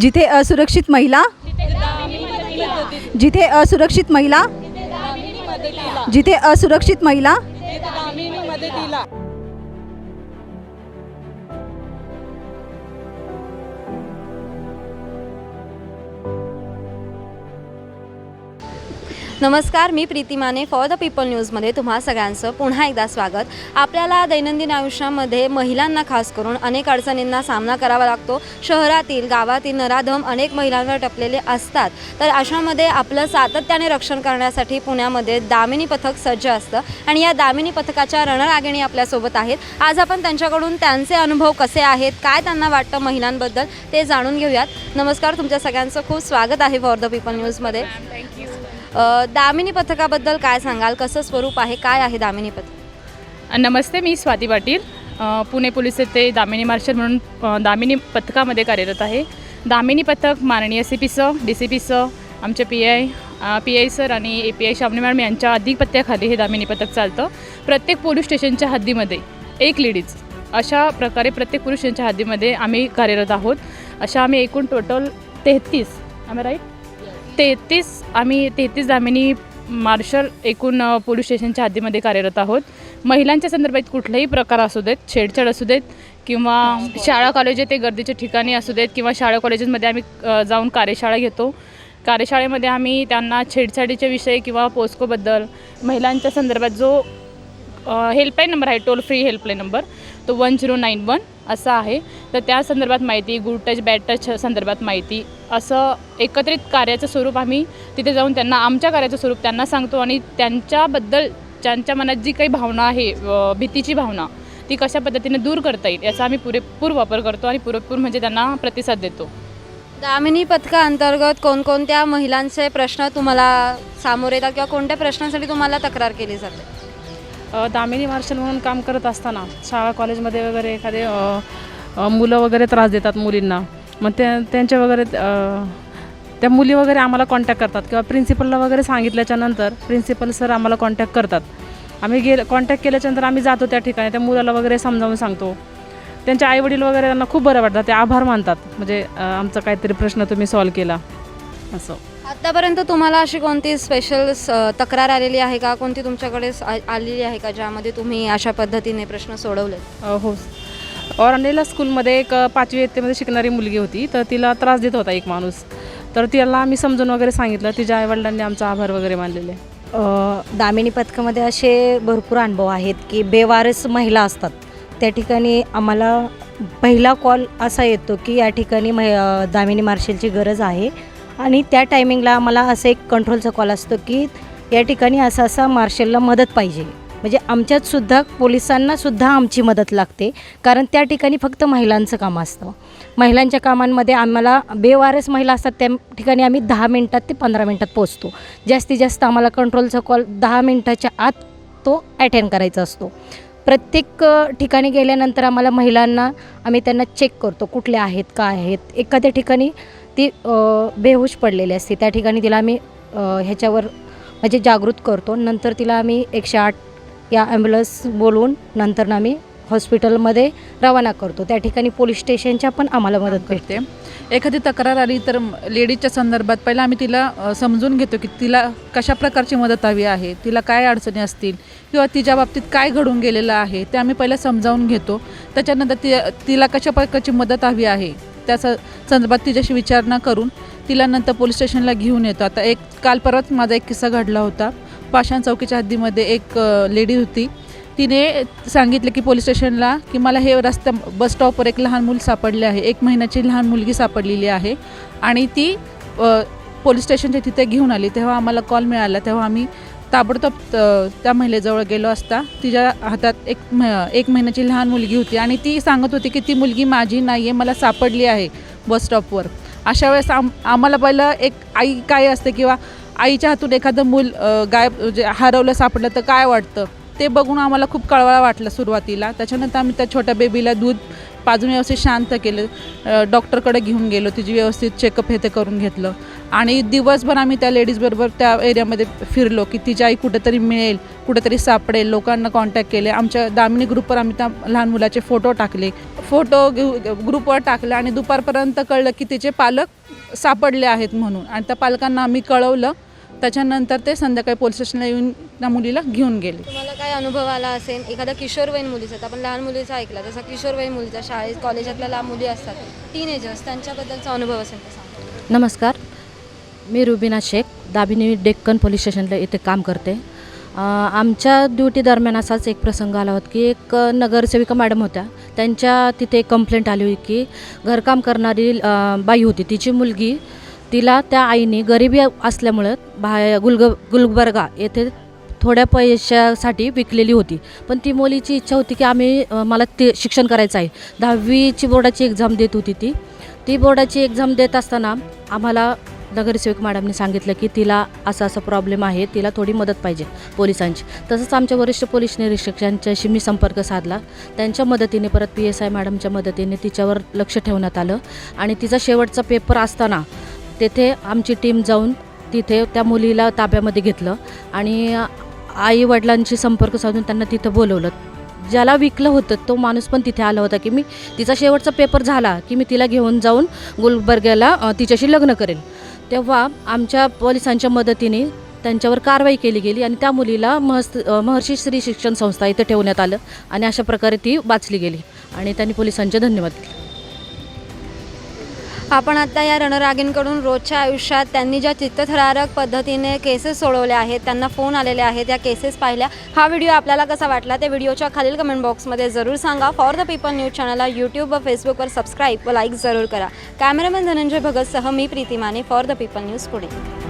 जिथे असुरक्षित महिला जिथे असुरक्षित महिला जिथे असुरक्षित महिला नमस्कार मी Preeti Mane for the people न्यूजमध्ये तुम्हा सगळ्यांचं पुन्हा एकदा स्वागत. आपल्याला दैनंदिन आयुष्यामध्ये महिलांना खास करून अनेक अडचणींना सामना करावा लागतो. शहरातील गावातील नराधम अनेक महिलांवर टपलेले असतात. तर अशामध्ये आपलं सातत्याने रक्षण करण्यासाठी पुण्यामध्ये दामिनी पथक सज्ज असतं आणि या दामिनी पथकाच्या रणरागिणी आपल्यासोबत आहेत. आज आपण त्यांच्याकडून त्यांचे अनुभव कसे आहेत काय त्यांना वाटतं महिलांबद्दल ते जाणून घेऊयात. नमस्कार तुमच्या सगळ्यांचं खूप स्वागत आहे फॉर द पीपल न्यूजमध्ये दामिनी पथकाबद्दल काय सांगाल? कसं स्वरूप आहे? काय आहे दामिनी पथक? नमस्ते मी स्वाती पाटील. पुणे पोलीस येथे दामिनी मार्शल म्हणून दामिनी पथकामध्ये कार्यरत आहे. दामिनी पथक माननीय C P sir D C P sir आमचे P I P I sir आणि ए पी आय शामने मॅडम यांच्या अधिपत्याखाली हे दामिनी पथक चालतं. प्रत्येक पोलीस स्टेशनच्या हद्दीमध्ये एक लेडीज. अशा प्रकारे प्रत्येक पुरुषांच्या हद्दीमध्ये आम्ही कार्यरत आहोत. अशा आम्ही एकूण टोटल तेहतीस. आम्ही राईट तेहतीस आम्ही तेहतीस जामिनी मार्शल एकूण पोलीस स्टेशनच्या हद्दीमध्ये कार्यरत आहोत. महिलांच्या संदर्भात कुठलाही प्रकार असू देत छेडछाड असू देत किंवा शाळा कॉलेज ते गर्दीच्या ठिकाणी असू देत किंवा शाळा कॉलेजेसमध्ये आम्ही जाऊन कार्यशाळा घेतो. कार्यशाळेमध्ये आम्ही त्यांना छेडछाडीचे विषय किंवा पोस्कोबद्दल महिलांच्या संदर्भात जो हेल्पलाईन नंबर आहे टोल फ्री हेल्पलाईन नंबर तो वन झिरो नाईन वन असं आहे. तर त्या संदर्भात माहिती गुड टच बॅड टच संदर्भात माहिती असं एकत्रित कार्याचं स्वरूप आम्ही तिथे जाऊन त्यांना आमच्या कार्याचं स्वरूप त्यांना सांगतो आणि त्यांच्याबद्दल ज्यांच्या मनात जी काही भावना आहे भीतीची भावना ती कशा पद्धतीने दूर करता येईल याचा आम्ही पुरेपूर वापर करतो आणि पुरेपूर म्हणजे त्यांना प्रतिसाद देतो. दामिनी पथकाअंतर्गत कोणकोणत्या महिलांचे प्रश्न तुम्हाला सामोरे येतात किंवा कोणत्या प्रश्नांसाठी तुम्हाला तक्रार केली जाते? दामिनी मार्शल म्हणून काम करत असताना शाळा कॉलेजमध्ये वगैरे एखादे मुलं वगैरे त्रास देतात मुलींना. मग ते त्यांच्या वगैरे त्या मुली वगैरे आम्हाला कॉन्टॅक्ट करतात. किंवा प्रिन्सिपलला वगैरे सांगितल्याच्या नंतर प्रिन्सिपल सर आम्हाला कॉन्टॅक्ट करतात. आम्ही गेल कॉन्टॅक्ट केल्याच्यानंतर आम्ही जातो त्या ठिकाणी त्या मुलाला वगैरे समजावून सांगतो. त्यांचे आईवडील वगैरे त्यांना खूप बरं वाटतं ते आभार मानतात. म्हणजे आमचा काहीतरी प्रश्न तुम्ही सॉल्व केला. असं. आत्तापर्यंत तुम्हाला अशी कोणती स्पेशल तक्रार आलेली आहे का? कोणती तुमच्याकडे आलेली आहे का ज्यामध्ये तुम्ही अशा पद्धतीने प्रश्न सोडवले हो. औरंगजेला स्कूलमध्ये एक पाचवी इयत्तेमध्ये शिकणारी मुलगी होती. तर तिला त्रास देत होता एक माणूस. तर तिला आम्ही समजून वगैरे सांगितलं. तिच्या आईवडिलांनी आमचा आभार वगैरे मानलेले. अ, दामिनी पथकामध्ये असे भरपूर अनुभव आहेत की बेवारस महिला असतात. त्या ठिकाणी आम्हाला पहिला कॉल असा येतो की या ठिकाणी मै अ, दामिनी मार्शलची गरज आहे. आणि त्या टायमिंगला आम्हाला असं एक कंट्रोलचा कॉल असतो की या ठिकाणी असा असा मार्शलला मदत पाहिजे. म्हणजे आमच्यातसुद्धा पोलिसांनासुद्धा पोलिसांना सुद्धा आमची मदत लागते. कारण त्या ठिकाणी फक्त महिलांचं काम असतं. महिलांच्या कामांमध्ये आम्हाला बेवारस महिला असतात त्या ठिकाणी आम्ही दहा मिनटात ते पंधरा मिनटात पोचतो जास्तीत जास्त आम्हाला कंट्रोलचा कॉल दहा मिनटाच्या आत तो अटेंड करायचा असतो. प्रत्येक ठिकाणी गेल्यानंतर आम्हाला महिलांना आम्ही त्यांना चेक करतो कुठल्या आहेत काय आहेत. एखाद्या ठिकाणी ती बेहोश पडलेली असते. त्या ठिकाणी तिला आम्ही ह्याच्यावर म्हणजे जागृत करतो. नंतर तिला आम्ही एकशे आठ या ॲम्ब्युलन्स बोलवून नंतर आम्ही हॉस्पिटलमध्ये रवाना करतो. त्या ठिकाणी पोलीस स्टेशनच्या पण आम्हाला मदत भेटते. करते एखादी तक्रार आली तर लेडीजच्या संदर्भात पहिला आम्ही तिला समजून घेतो की तिला कशा प्रकारची मदत हवी आहे तिला काय अडचणी असतील किंवा तिच्या बाबतीत काय घडून गेलेलं आहे ते आम्ही पहिला समजावून घेतो. त्याच्यानंतर ती तिला कशा प्रकारची मदत हवी आहे त्या स संदर्भात तिच्याशी विचारणा करून तिला नंतर पोलीस स्टेशनला घेऊन येतो. आता एक काल परत माझा एक किस्सा घडला होता. पाषाण चौकीच्या हद्दीमध्ये एक लेडी होती. तिने सांगितलं की पोलीस स्टेशनला की मला हे रस्त्या बस स्टॉपवर एक लहान मूल सापडले आहे. एक महिन्याची लहान मुलगी सापडलेली आहे. आणि ती पोलीस स्टेशनच्या तिथे घेऊन आली. तेव्हा आम्हाला कॉल मिळाला. तेव्हा आम्ही ताबडतोब त्या महिलेजवळ गेलो असता तिच्या हातात एक म- एक महिन्याची लहान मुलगी होती आणि ती सांगत होती की ती मुलगी माझी नाही आहे मला सापडली आहे बसस्टॉपवर अशा वेळेस आम आम्हाला पहिलं एक आई काय असते किंवा आईच्या हातून एखादं मूल गायब म्हणजे हरवलं सापडलं तर काय वाटतं? ते बघून आम्हाला खूप कळवळा वाटलं सुरुवातीला. त्याच्यानंतर आम्ही त्या छोट्या बेबीला दूध पाजून व्यवस्थित शांत केलं. डॉक्टरकडे घेऊन गेलो. तिची व्यवस्थित चेकअप हे ते करून घेतलं. आणि दिवसभर आम्ही त्या लेडीजबरोबर त्या एरियामध्ये फिरलो की तिची आई कुठेतरी मिळेल कुठेतरी सापडेल लोकांना कॉन्टॅक्ट केले. आमच्या दामिनी ग्रुपवर आम्ही त्या लहान मुलाचे फोटो टाकले. फोटो घेऊ ग्रुपवर टाकले आणि दुपारपर्यंत कळलं की तिचे पालक सापडले आहेत म्हणून. आणि त्या पालकांना आम्ही कळवलं. त्याच्यानंतर ते संध्याकाळी पोलीस स्टेशनला येऊन त्या मुलीला घेऊन गेले. तुम्हाला काय अनुभव आला असेल? एखाद्या किशोरवयीन मुलीचा आपण लहान मुलीचा ऐकला जसा किशोरवयीन मुलीचा शाळेत कॉलेजातल्या लहान मुली असतात टीनेजर्स त्यांच्याबद्दलचा अनुभव असेल तर सांगा. नमस्कार. मी रुबिना शेख दाबिनी डेक्कन पोलीस स्टेशनला इथे काम करते. आमच्या ड्युटी दरम्यान असाच एक प्रसंग आला होता की एक नगरसेविका मॅडम होत्या. त्यांच्या तिथे एक कंप्लेंट आली होती की घरकाम करणारी बाई होती. तिची मुलगी तिला त्या आईने गरिबी असल्यामुळं बाहेर गुलग गुलबर्गा येथे थोड्या पैशासाठी विकलेली होती. पण ती मुलीची इच्छा होती की आम्ही मला ते शिक्षण करायचं आहे. दहावीची बोर्डाची एक्झाम देत होती ती. ती बोर्डाची एक्झाम देत असताना आम्हाला नगरसेवक मॅडमने सांगितलं की तिला असा असा प्रॉब्लेम आहे तिला थोडी मदत पाहिजे पोलिसांची. तसंच आमच्या वरिष्ठ पोलीस निरीक्षकांच्याशी मी संपर्क साधला. त्यांच्या मदतीने परत पी एस आय मॅडमच्या मदतीने तिच्यावर लक्ष ठेवण्यात आलं आणि तिचा शेवटचा पेपर असताना तेथे आमची टीम जाऊन तिथे त्या मुलीला ताब्यामध्ये घेतलं आणि आई वडिलांशी संपर्क साधून त्यांना तिथं बोलवलं. ज्याला विकलं होतं तो माणूस पण तिथे आला होता की मी तिचा शेवटचा पेपर झाला की मी तिला घेऊन जाऊन गुलबर्ग्याला तिच्याशी लग्न करेन. तेव्हा आमच्या पोलिसांच्या मदतीने त्यांच्यावर कारवाई केली गेली आणि त्या मुलीला महस महर्षी श्री शिक्षण संस्था इथं ठेवण्यात आलं आणि अशा प्रकारे ती वाचली गेली. आणि त्यांनी पोलिसांचे धन्यवाद केले. आपण आता या रणरागींकडून रोजच्या आयुष्यात त्यांनी ज्या चित्तथरारक पद्धतीने केसेस सोडवल्या आहेत त्यांना फोन आलेले आहेत या केसेस पाहिल्या. हा व्हिडिओ आपल्याला कसा वाटला ते व्हिडिओच्या खालील कमेंट बॉक्समध्ये जरूर सांगा. फॉर द पीपल न्यूज चॅनलला यूट्यूब व फेसबुकवर सबस्क्राईब व लाईक जरूर करा. कॅमेरामॅन धनंजय भगतसह मी Preeti Mane for the people news Pune.